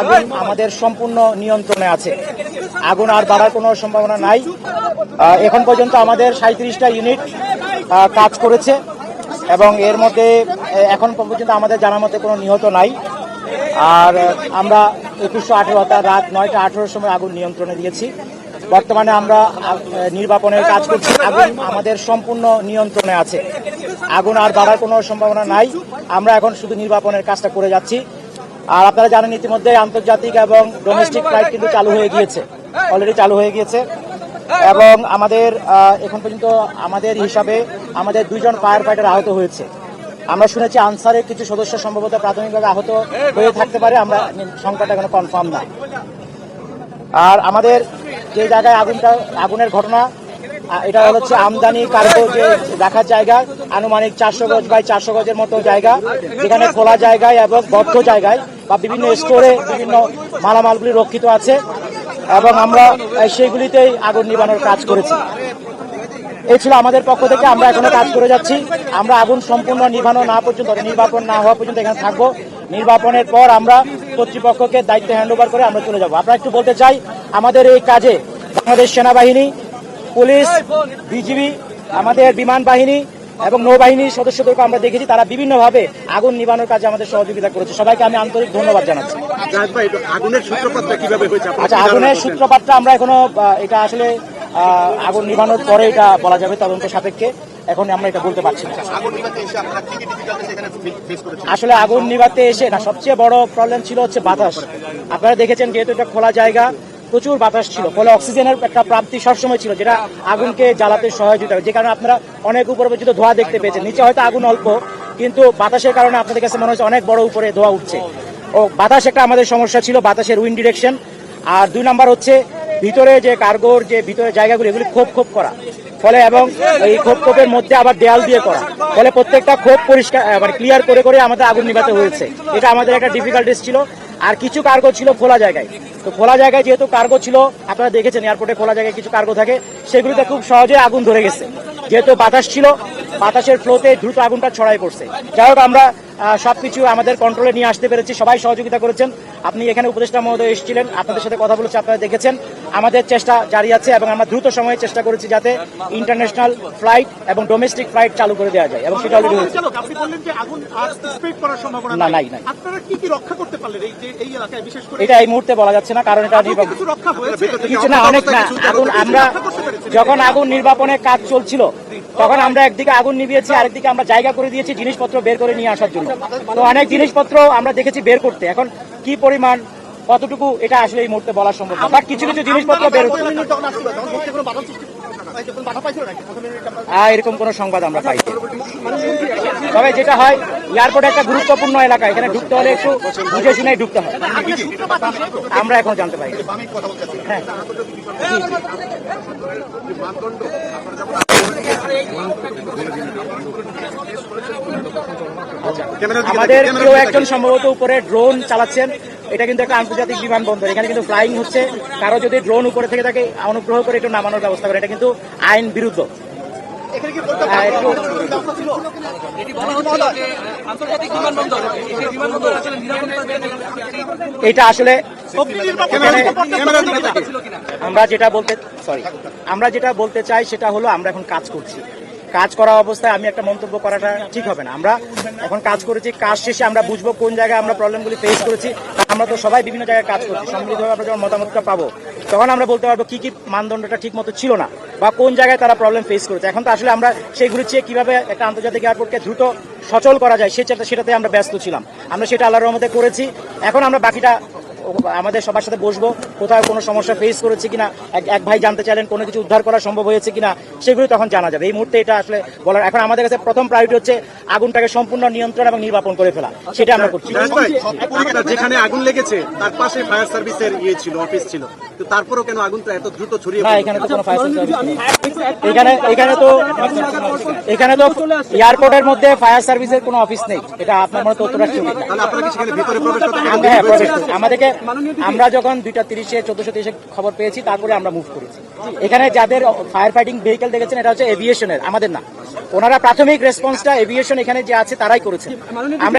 আগুন আমাদের সম্পূর্ণ নিয়ন্ত্রণে আছে। আগুন আর বাড়ার কোনো সম্ভাবনা নাই। এখন পর্যন্ত আমাদের সাঁত্রিশটা ইউনিট কাজ করেছে এবং এর মধ্যে এখন পর্যন্ত আমাদের জানার মতে কোনো নিহত নাই। আর আমরা একুশশো আঠেরো অর্থাৎ রাত নয়টা আঠেরোর সময় আগুন নিয়ন্ত্রণে দিয়েছি। বর্তমানে আমরা নির্বাপনের কাজ করছি। আগুন আমাদের সম্পূর্ণ নিয়ন্ত্রণে আছে। আগুন আর বাড়ার কোনো সম্ভাবনা নাই। আমরা এখন শুধু নির্বাপনের কাজটা করে যাচ্ছি। আর আপনারা জানেন ইতিমধ্যে আন্তর্জাতিক এবং ডোমেস্টিক ফ্লাইট কিন্তু চালু হয়ে গিয়েছে। অলরেডি চালু হয়ে গিয়েছে। এবং আমাদের এখন পর্যন্ত আমাদের হিসাবে আমাদের দুইজন ফায়ার ফাইটার আহত হয়েছে। আমরা শুনেছি আনসারের কিছু সদস্য সম্ভবত প্রাথমিকভাবে আহত হয়ে থাকতে পারে, আমরা সংখ্যাটা এখনও কনফার্ম না। আর আমাদের যে জায়গায় আগুনটা আগুনের ঘটনা এটা হচ্ছে আমদানি কার্গো যে রাখার জায়গা, আনুমানিক চারশো গজ বাই চারশো গজের মতো জায়গা। যেখানে খোলা জায়গায় এবং বদ্ধ জায়গায় বা বিভিন্ন স্টোরে বিভিন্ন মালামালগুলি রক্ষিত আছে এবং আমরা সেইগুলিতেই আগুন নিবানোর কাজ করেছি। এই ছিল আমাদের পক্ষ থেকে, আমরা এখনও কাজ করে যাচ্ছি। আমরা আগুন সম্পূর্ণ নিভানো না পর্যন্ত নির্বাপন না হওয়া পর্যন্ত এখানে থাকব। নির্বাপনের পর আমরা কর্তৃপক্ষকে দায়িত্ব হ্যান্ড করে আমরা চলে যাব। আপনারা একটু বলতে চাই, আমাদের এই কাজে বাংলাদেশ সেনাবাহিনী পুলিশ বিজিবি আমাদের বিমান বাহিনী এবং নৌবাহিনীর সদস্যদেরকে আমরা দেখেছি। তারা বিভিন্নভাবে আগুন নিবানোর কাজে আমাদের সহযোগিতা করেছে। সবাইকে আমি আন্তরিক ধন্যবাদ জানাচ্ছি। জাহেদ ভাই, এটা আগুনের সূত্রপাতটা কীভাবে হয়েছে? আচ্ছা আগুনের সূত্রপাতটা আমরা এখনও এটা আসলে আহ, আগুন নিভানোর পরে এটা বলা যাবে তদন্ত সাপেক্ষে। এখন আমরা এটা বলতে পারছি না? আসলে আগুন নিভাতে এসে না সবচেয়ে বড় প্রবলেম ছিল হচ্ছে বাতাস। আপনারা দেখেছেন যেহেতু এটা খোলা জায়গা প্রচুর বাতাস ছিল। ফলে অক্সিজেনের একটা প্রাপ্তি সবসময় ছিল, যেটা আগুনকে জ্বালাতে সহযোগিতা যে কারণে আপনারা অনেক উপর পর্যন্ত ধোঁয়া দেখতে পেয়েছেন। নিচে হয়তো আগুন অল্প, কিন্তু বাতাসের কারণে আপনাদের কাছে মনে হচ্ছে অনেক বড় উপরে ধোঁয়া উঠছে। ও, বাতাস একটা আমাদের সমস্যা ছিল, বাতাসের উইন্ড ডিরেকশন। আর দুই নাম্বার হচ্ছে, ভিতরে যে কার্গোর, যে ভিতরে জায়গাগুলো, এগুলি খোপ খোপ করা। ফলে এবং এই খোপ খোপের মধ্যে আবার দেয়াল দিয়ে করা। ফলে প্রত্যেকটা খোপ পরিষ্কার মানে ক্লিয়ার করে করে আমাদের আগুন নিভাতে হয়েছে। এটা আমাদের একটা ডিফিকাল্টিস ছিল। আর কিছু কার্গো ছিল খোলা জায়গায়। তো খোলা জায়গায় যেহেতু কার্গো ছিল, আপনারা দেখেছেন এয়ারপোর্টে খোলা জায়গায় কিছু কার্গো থাকে, সেগুলিতে খুব সহজে আগুন ধরে গেছে। যেহেতু বাতাস ছিল, বাতাসের ফ্লোতে দ্রুত আগুনটা ছড়াই পড়ছে। যাই হোক, আমরা সবকিছু আমাদের কন্ট্রোলে নিয়ে আসতে পেরেছি। সবাই সহযোগিতা করেছেন। আপনি এখানে উপদেষ্টা মহোদয় এসেছিলেন। আপনাদের সাথে কথা বলেছি আপনারা দেখেছেন। আমাদের চেষ্টা জারি আছে এবং আমরা দ্রুত সময়ে চেষ্টা করেছি যাতে ইন্টারন্যাশনাল ফ্লাইট এবং ডোমেস্টিক ফ্লাইট চালু করে দেওয়া যায় এবং সেটা অলরেডি হয়েছে। না, নাই, নাই। এটা এই মুহূর্তে বলা যাচ্ছে না কারণ এটা কিছু না অনেক না। আগুন আমরা যখন আগুন নির্বাপনের কাজ চলছিল তখন আমরা একদিকে আগুন নিভিয়েছি, আরেকদিকে আমরা জায়গা করে দিয়েছি, জিনিসপত্র বের করে নিয়ে আসার জন্য। তো অনেক জিনিসপত্র আমরা দেখেছি বের করতে। এখন কি পরিমাণ, কতটুকু, এটা আসলে এই মুহূর্তে বলা সম্ভব বাট কিছু কিছু জিনিসপত্র বের হচ্ছে এরকম কোনো সংবাদ আমরা পাই তবে যেটা হয়, এয়ারপোর্ট একটা গুরুত্বপূর্ণ এলাকা, এখানে ঢুকতে হলে একটু বুঝে শুনে ঢুকতে হয়। আমরা এখন জানতে পারি। হ্যাঁ। আমাদের কেউ একজন সম্ভবত উপরে ড্রোন চালাচ্ছেন। এটা কিন্তু একটা আন্তর্জাতিক বিমানবন্দর। এখানে কিন্তু ফ্লাইং হচ্ছে। কারও যদি ড্রোন উপরে থেকে থাকে অনুগ্রহ করে একটু নামানোর ব্যবস্থা করে এটা কিন্তু আইন বিরুদ্ধ। এটি আসলে আমরা যেটা বলতে সরি আমরা যেটা বলতে চাই সেটা হলো আমরা এখন কাজ করছি। কাজ করা অবস্থায় আমি একটা মন্তব্য করাটা ঠিক হবে না। আমরা এখন কাজ করেছি, কাজ শেষে আমরা বুঝব কোন জায়গায় আমরা প্রবলেমগুলি ফেস করেছি। আমরা তো সবাই বিভিন্ন জায়গায় কাজ করছি সম্মিলিতভাবে আমরা যখন মতামতটা পাবো, তখন আমরা বলতে পারব কি কি মানদণ্ডটা ঠিক মতো ছিল না বা কোন জায়গায় তারা প্রবলেম ফেস করেছে। এখন তো আসলে আমরা সেইগুলি চেয়ে কীভাবে একটা আন্তর্জাতিক এয়ারপোর্টকে দ্রুত সচল করা যায়, সে চেষ্টা সেটাতে আমরা ব্যস্ত ছিলাম। আমরা সেটা আল্লাহর রহমতে করেছি। এখন আমরা বাকিটা আমাদের সবার সাথে বসবো কোথাও কোনো সমস্যা ফেস করেছে কিনা এক ভাই জানতে চাইলেন কোনো কিছু উদ্ধার করা সম্ভব হয়েছে কিনা সেগুলো তখন জানা যাবে। এই মুহূর্তে এটা আসলে বলার এখন আমাদের কাছে প্রথম প্রায়োরিটি হচ্ছে আগুনটাকে সম্পূর্ণ নিয়ন্ত্রণ এবং নির্বাপন করে ফেলা। সেটা আমরা করছি। যেখানে আগুন লেগেছে তার পাশে ফায়ার সার্ভিসের ইয়ে ছিল অফিস ছিল। তো তারপরেও কেন আগুনটা এত দ্রুত ছড়িয়ে না এখানে তো কোনো ফায়ার এখানে এখানে তো এখানে তো এয়ারপোর্টের মধ্যে ফায়ার সার্ভিসের কোনো অফিস নেই। এটা আপনার মনে তথ্য রাখছে তাহলে আপনারা কি সেখানে ভিতরে প্রবেশ করতে আমরা হ্যাঁ করছি। আমাদেরকে আমরা যখন দুইটা তিরিশে চোদ্দশো তিরিশে খবর পেয়েছি তারপরে আমরা মুভ করেছি। এখানে যাদের ফায়ার ফাইটিং ভেহিকেল দেখেছেন এটা হচ্ছে এভিয়েশনের আমাদের না। ওনারা প্রাথমিক রেসপন্সটা এভিয়েশন এখানে যে আছে তারাই করেছেন। আমরা